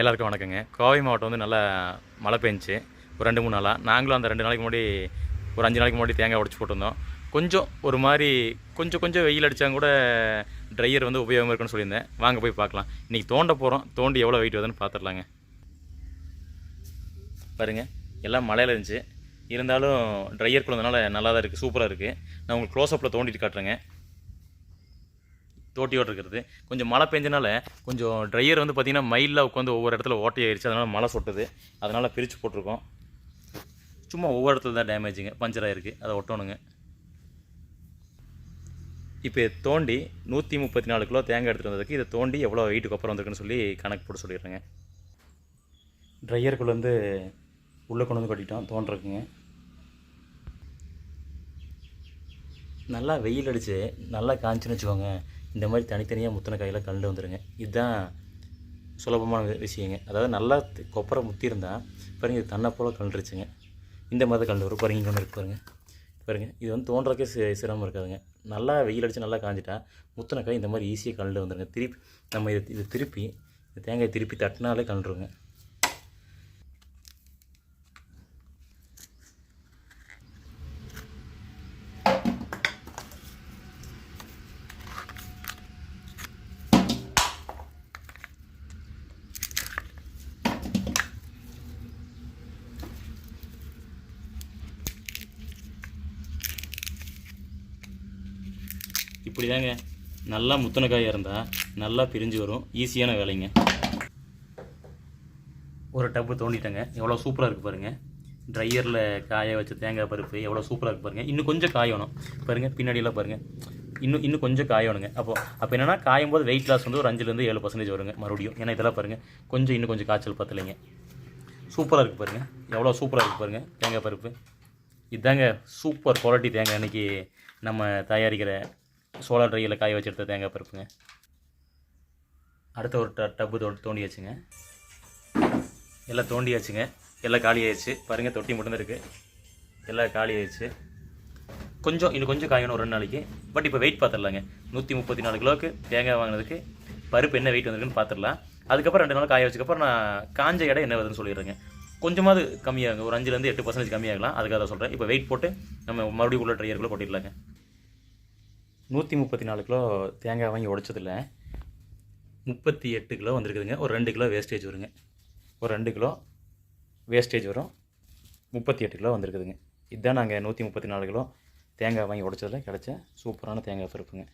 எல்லாருக்கும் வணக்கங்க. கோவை மாவட்டம் வந்து நல்லா மழை பெஞ்சுச்சு. ஒரு ரெண்டு மூணு நாளாக நாங்களும் அந்த ரெண்டு நாளைக்கு முன்னாடி ஒரு அஞ்சு நாளைக்கு முன்னாடி தேங்காய் உடச்சி போட்டிருந்தோம். கொஞ்சம் ஒரு மாதிரி கொஞ்சம் கொஞ்சம் வெயில் அடித்தாங்க கூட ட்ரையர் வந்து உபயோகமாக இருக்குன்னு சொல்லியிருந்தேன். வாங்க போய் பார்க்கலாம். இன்றைக்கி தோண்ட போகிறோம் தோண்டி எவ்வளோ வெயிட் வருதுன்னு பார்த்துடலாங்க. பாருங்க. எல்லாம் மழையில் இருந்துச்சு. இருந்தாலும் ட்ரையர் குழந்தனால நல்லா தான் இருக்குது சூப்பராக இருக்குது நான் உங்களுக்கு க்ளோஸ்அப்பில் தோண்டிட்டு காட்டுறேங்க. தோட்டியோடு இருக்கிறது கொஞ்சம் மழை பெஞ்சனால கொஞ்சம் ட்ரையர் வந்து பார்த்திங்கன்னா மயிலில் உட்காந்து ஒவ்வொரு இடத்துல ஓட்டையாயிருச்சு. அதனால் மழை சொட்டுது. அதனால் பிரித்து போட்டிருக்கோம். சும்மா ஒவ்வொரு இடத்துல தான் டேமேஜுங்க பஞ்சர் ஆகிருக்கு அதை ஒட்டணுங்க. இப்போ தோண்டி நூற்றி முப்பத்தி நாலு கிலோ தேங்காய் எடுத்துகிட்டு வந்ததுக்கு இதை தோண்டி எவ்வளோ வெயிட்டுக்கு அப்புறம் வந்திருக்குன்னு சொல்லி கணக்கு போட்டு சொல்லிடுறேங்க. ட்ரையருக்குள்ளே வந்து உள்ளே கொண்டு வந்து கட்டிட்டோம். தோன்றிருக்குங்க நல்லா வெயில் அடித்து நல்லா காய்ச்சின்னு வச்சுக்கோங்க. இந்த மாதிரி தனித்தனியாக முத்தின காயெல்லாம் கண்டு வந்துடுங்க இதுதான் சுலபமான விஷயங்க. அதாவது நல்லா கொப்பரை முத்திருந்தால் பாருங்கள் இது தன்னை போல் கண்டுருச்சுங்க இந்த மாதிரி கண்டு வரும். பாருங்க இங்கே இருக்கு பாருங்கள் பாருங்கள் இது வந்து தோன்றதுக்கே சி சிரமம் இருக்காதுங்க. நல்லா வெயில் அடித்து நல்லா காஞ்சிட்டா முத்தின காய் இந்த மாதிரி ஈஸியாக கலந்து வந்துடுங்க திருப்பி நம்ம இது இது திருப்பி இந்த தேங்காய் திருப்பி தட்டினாலே கண்டுருங்க இப்படி தாங்க நல்லா முத்தின காயாக இருந்தால் நல்லா பிரிஞ்சு வரும். ஈஸியான வேலைங்க. ஒரு டப்பு தோண்டிட்டேங்க. எவ்வளோ சூப்பராக இருக்குது பாருங்கள் ட்ரையரில் காய வச்ச தேங்காய் பருப்பு எவ்வளோ சூப்பராக இருக்குது பாருங்கள் இன்னும் கொஞ்சம் காயணும். பாருங்கள் பின்னாடியெல்லாம் பாருங்கள் இன்னும் இன்னும் கொஞ்சம் காயணுங்க. அப்போ அப்போ என்னென்னா காயும் போது வெயிட் லாஸ் வந்து ஒரு அஞ்சுலேருந்து ஏழு பர்சன்டேஜ் வருங்க மறுபடியும். ஏன்னா இதெல்லாம் பாருங்கள் கொஞ்சம் இன்னும் கொஞ்சம் காய்ச்சல் பத்தலைங்க. சூப்பராக இருக்குது பாருங்கள் எவ்வளோ சூப்பராக இருக்குது பாருங்கள் தேங்காய் பருப்பு. இதாங்க சூப்பர் குவாலிட்டி தேங்காய் அன்றைக்கி நம்ம தயாரிக்கிற சோலார் ட்ரையில் காய வச்சு தேங்காய் பருப்புங்க. அடுத்த ஒரு ட டப்பு தோ தோண்டியாச்சுங்க. எல்லாம் தோண்டியாச்சுங்க. எல்லாம் காலி ஆயிடுச்சு பாருங்கள் தொட்டி மட்டும்தான் இருக்குது எல்லாம் காலி ஆயிடுச்சு கொஞ்சம் இன்னும் கொஞ்சம் காயணும் ஒரு ரெண்டு நாளைக்கு. பட் இப்போ வெயிட் பார்த்துடலாங்க நூற்றி முப்பத்தி நாலு கிலோவுக்கு தேங்காய் வாங்கினதுக்கு பருப்பு என்ன வெயிட் வந்திருக்குன்னு பார்த்துடலாம் அதுக்கப்புறம் ரெண்டு நாள் காய வச்சுக்கப்புறம் நான் காஞ்ச எடை என்ன வருதுன்னு சொல்லிடுறேங்க. கொஞ்சமாவது கம்மியாகுங்க. ஒரு அஞ்சுலேருந்து எட்டு பர்சன்டேஜ் கம்மியாகலாம். அதுக்காக தான் சொல்கிறேன் இப்போ வெயிட் போட்டு நம்ம மறுபடியும் உள்ள ட்ரையருக்குள்ளே கொட்டிடலாங்க. நூற்றி முப்பத்தி நாலு கிலோ தேங்காய் வாங்கி உடைச்சதில்ல. முப்பத்தி எட்டு கிலோ வந்திருக்குதுங்க. ஒரு ரெண்டு கிலோ வேஸ்டேஜ் வருங்க. ஒரு ரெண்டு கிலோ வேஸ்டேஜ் வரும். முப்பத்தி எட்டு கிலோ வந்திருக்குதுங்க. இதுதான் நாங்கள் நூற்றி முப்பத்தி நாலு கிலோ தேங்காய் வாங்கி உடைச்சதில் கிடச்ச சூப்பரான தேங்காய் பருப்புங்க.